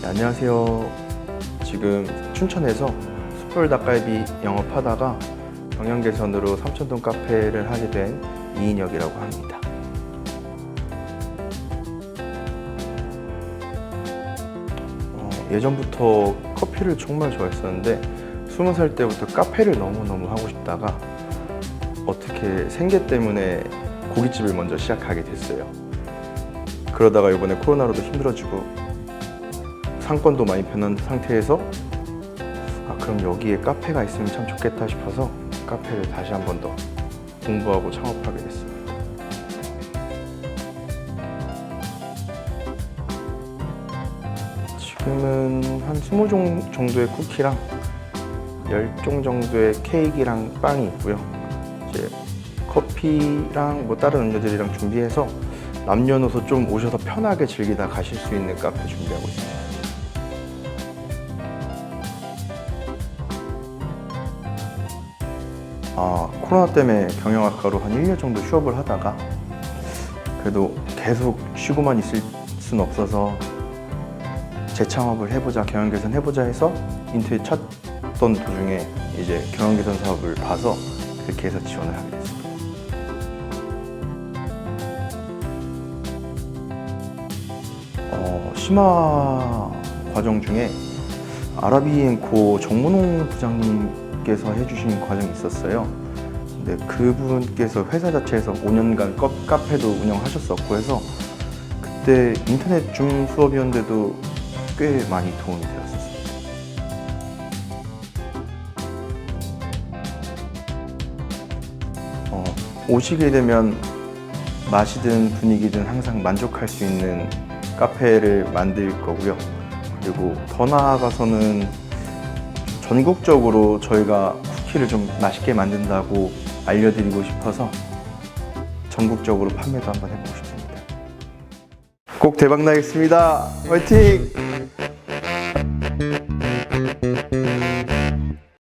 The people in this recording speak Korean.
네, 안녕하세요. 지금 춘천에서 숯불 닭갈비 영업하다가 경영 개선으로 삼천동 카페를 하게 된 이인혁이라고 합니다. 어, 예전부터 커피를 정말 좋아했었는데 스무 살 때부터 카페를 너무너무 하고 싶다가 어떻게 생계 때문에 고깃집을 먼저 시작하게 됐어요. 그러다가 이번에 코로나로도 힘들어지고 상권도 많이 변한 상태에서 아 그럼 여기에 카페가 있으면 참 좋겠다 싶어서 카페를 다시 한 번 더 공부하고 창업하게 됐습니다. 지금은 한 20종 정도의 쿠키랑 10종 정도의 케이크랑 빵이 있고요. 이제 커피랑 뭐 다른 음료들이랑 준비해서 남녀노소 좀 오셔서 편하게 즐기다 가실 수 있는 카페 준비하고 있습니다. 아, 코로나 때문에 경영학과로 한 1년 정도 휴업을 하다가 그래도 계속 쉬고만 있을 수는 없어서 재창업을 해보자, 경영 개선 해보자 해서 인터뷰 찾던 도중에 이제 경영 개선 사업을 봐서 그렇게 해서 지원을 하게 됐습니다. 어, 심화 과정 중에 아라비엔코 정문홍 부장님 께서 해주신 과정이 있었어요. 근데 그분께서 회사 자체에서 5년간 컵 카페도 운영하셨었고 해서 그때 인터넷 줌 수업이었는데도 꽤 많이 도움이 되었었어요. 어, 오시게 되면 맛이든 분위기든 항상 만족할 수 있는 카페를 만들 거고요. 그리고 더 나아가서는 전국적으로 저희가 쿠키를 좀 맛있게 만든다고 알려드리고 싶어서 전국적으로 판매도 한번 해보고 싶습니다. 꼭 대박 나겠습니다. 화이팅!